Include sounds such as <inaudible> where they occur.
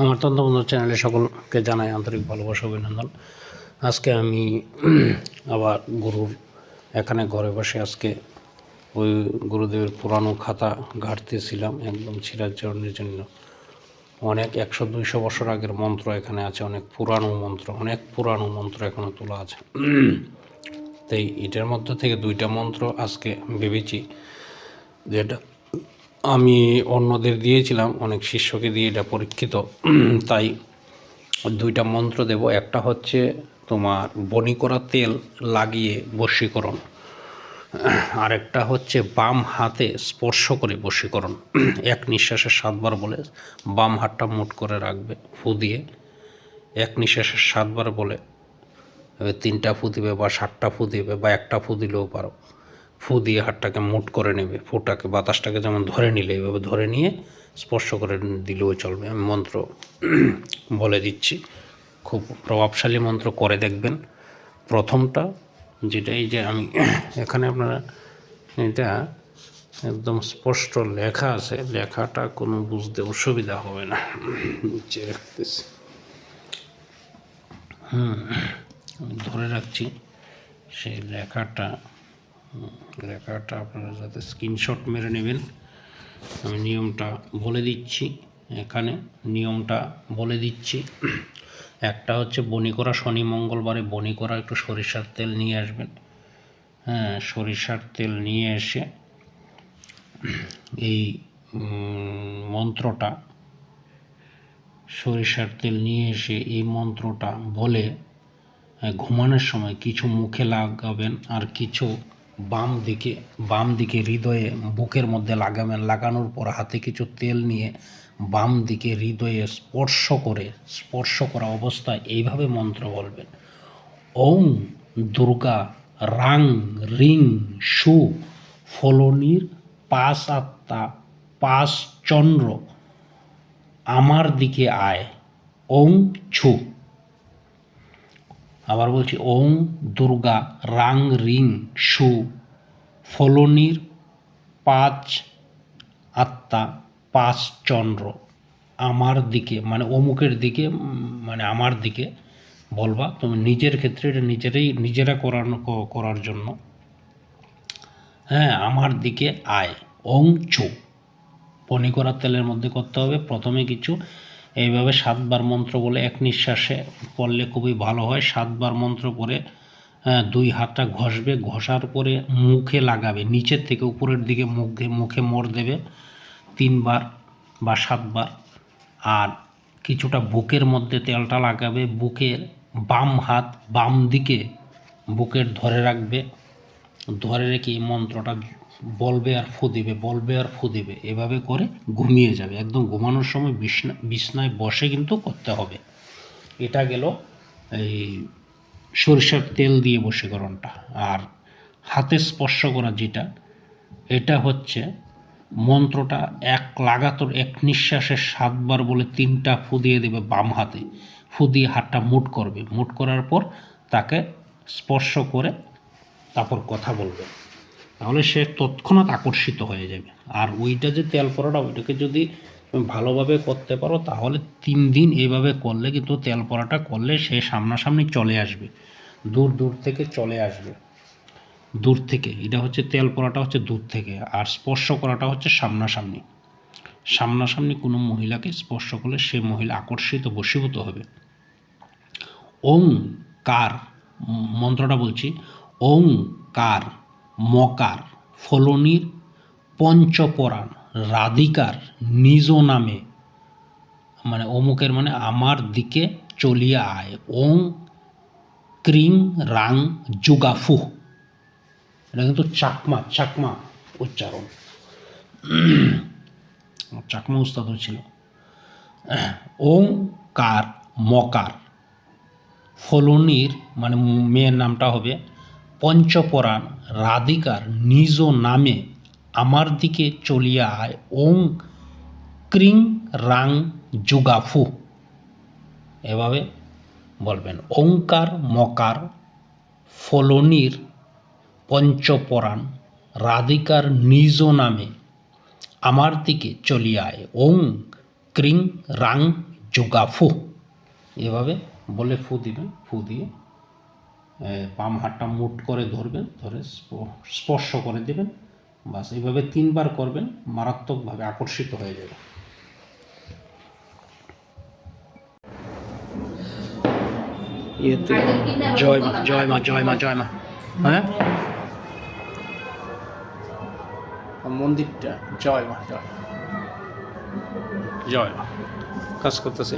আমার তন্ত্রবন্ধু চ্যানেলে সকলকে জানাই আন্তরিক ভালোবাসা, অভিনন্দন। আজকে আমি আবার গুরুর এখানে ঘরে বসে আজকে ওই গুরুদেবের পুরানো খাতা ঘাটতেছিলাম একদম চিরাচরণের জন্য অনেক একশো, দুইশো বছর আগের মন্ত্র এখানে আছে, অনেক পুরানো মন্ত্র, অনেক পুরানো মন্ত্র এখনও তোলা আছে। তাই এটার মধ্যে থেকে দুইটা মন্ত্র আজকে ভেবেছি, যেটা আমি অন্যদের দিয়েছিলাম, অনেক শিষ্যকে দিয়ে এটা পরীক্ষিত। <clears throat> তাই দুইটা মন্ত্র দেব। একটা হচ্ছে তোমার বনি করা তেল লাগিয়ে বশীকরণ। <clears throat> আরেকটা হচ্ছে বাম হাতে স্পর্শ করে বশীকরণ। <clears throat> এক নিঃশ্বাসে সাতবার বলে বাম হাতটা মুট করে রাখবে, ফু দিয়ে। এক নিঃশ্বাসে সাতবার বলে তিনটা ফু দিবে বা সাতটা ফু দিবে বা একটা ফু দিলেও পারো। ফু দিয়ে হাতটাকে মুট করে নেবে। ফুটাকে, বাতাসটাকে যেমন ধরে নিলে এইভাবে ধরে নিয়ে স্পর্শ করে দিলেও চলবে। আমি মন্ত্র <clears throat> বলে দিচ্ছি। খুব প্রভাবশালী মন্ত্র করে দেখবেন। প্রথমটা যেটা এই যে আমি <clears throat> এখানে আপনারা এটা একদম স্পষ্ট লেখা আছে। লেখাটা কোনো বুঝতে অসুবিধা হবে না। <clears throat> নিচে রাখতেছি। হুম, ধরে রাখছি। সেই লেখাটা লেখাটা আপনারা যাতে স্ক্রিনশট মেরে নেবেন, আমি নিয়মটা বলে দিচ্ছি এখানে, নিয়মটা বলে দিচ্ছি। একটা হচ্ছে বনি করা, শনি মঙ্গলবারে বনি করা, একটু সরিষার তেল নিয়ে আসবেন। হ্যাঁ সরিষার তেল নিয়ে এসে এই মন্ত্রটা, সরিষার তেল নিয়ে এসে এই মন্ত্রটা বলে, ঘুমানোর সময় কিছু মুখে লাগাবেন আর কিছু বাম দিকে বাম দিকে হৃদয়ে বুকের মধ্যে লাগাবেন, লাগানোর পর হাতে কিছু তেল নিয়ে বাম দিকে হৃদয়ে স্পর্শ করে, স্পর্শ করা অবস্থায় এইভাবে মন্ত্র বলবেন। ওং দুর্গা, রাং, রিং, সু, ফলনির পাশ আত্মা পাশ চন্দ্র আমার দিকে আয় ওং ছু। আবার বলছি ওং দুর্গা, রাং, রিং, সু, ফলনির পাঁচ আত্মা, পাঁচ চন্দ্র। আমার দিকে মানে অমুকের দিকে মানে আমার দিকে বলবা, তুমি নিজের ক্ষেত্রে এটা নিজেরাই, নিজেরা করানো করার জন্য। হ্যাঁ আমার দিকে আয়, ওং ছু পনি করার তেলের মধ্যে করতে হবে, প্রথমে কিছু এইভাবে সাতবার মন্ত্র বলে এক নিঃশ্বাসে পড়লে খুবই ভালো হয়। সাতবার মন্ত্র পরে দুই হাতটা ঘষবে, ঘষার পরে মুখে লাগাবে, নিচের থেকে উপরের দিকে মুখে মুখে মোড় দেবে তিনবার বা সাতবার। আর কিছুটা বুকের মধ্যে তেলটা লাগাবে, বুকের বাম হাত বাম দিকে বুকের ধরে রাখবে। ধরে রেখে এই মন্ত্রটা বলবে আর ফু দিবে, বলবে আর ফু দিবে, এভাবে করে ঘুমিয়ে যাবে। একদম ঘুমানোর সময় বিছনা, বিছনায় বসে কিন্তু করতে হবে। এটা গেল এই সরিষার তেল দিয়ে বশীকরণটা। আর হাতে স্পর্শ করা যেটা, এটা হচ্ছে মন্ত্রটা এক লাগাতার, এক নিঃশ্বাসে সাতবার বলে তিনটা ফু দিয়ে দেবে বাম হাতে। ফু দিয়ে হাতটা মুট করবে। মুট করার পর তাকে স্পর্শ করে তারপর কথা বলবে। তাহলে সে তৎক্ষণাৎ আকর্ষিত হয়ে যাবে। আর ওইটা যে তেল পড়াটা ওইটাকে যদি ভালোভাবে করতে পারো, তাহলে তিন দিন এইভাবে করলে কিন্তু তেল পড়াটা করলে সে সামনাসামনি চলে আসবে। দূর দূর থেকে চলে আসবে। দূর থেকে, এটা হচ্ছে তেল পড়াটা হচ্ছে দূর থেকে, আর স্পর্শ করাটা হচ্ছে সামনাসামনি। সামনাসামনি কোনো মহিলাকে স্পর্শ করলে সে মহিলা আকর্ষিত, বশীভূত হবে। ওং কার, মন্ত্রটা বলছি, ওং কার। মকার, ফলনির পঞ্চপরাণ, রাধিকার নিজ নামে। মানে অমুকের মানে আমার দিকে চলিয়া আয়। ওং, ক্রিং, রাং, যুগাফু। এটা কিন্তু চাকমা চাকমা উচ্চারণ। চাকমা উস্তাদও ছিল ওং, কার, মকার। ফলনির মানে মেয়ের নামটা হবে পঞ্চপরাণ, রাধিকার নিজ নামে আমার দিকে চলিয়া আয়। ওং ক্রিং রাং যুগাফু। এভাবে বলবেন। ওঙ্কার, মকার, ফলনির পঞ্চপরাণ, রাধিকার নিজ নামে আমার দিকে চলিয়া আয়। ওং ক্রিং রাং যোগা ফু এভাবে বলে ফু দিবেন, ফু দিয়ে। বাম হাতটা মুট করে ধরবেন ধরে স্পর্শ করে দেবেন। বাস এইভাবে তিনবার করবেন মারাত্মকভাবে আকর্ষিত হয়ে যাবে। ইয়েতে জয় মা জয় মা জয় মা জয় মা। হ্যাঁ? মন্দিরটা জয় মা জয় জয় মা। কাজ করতেছে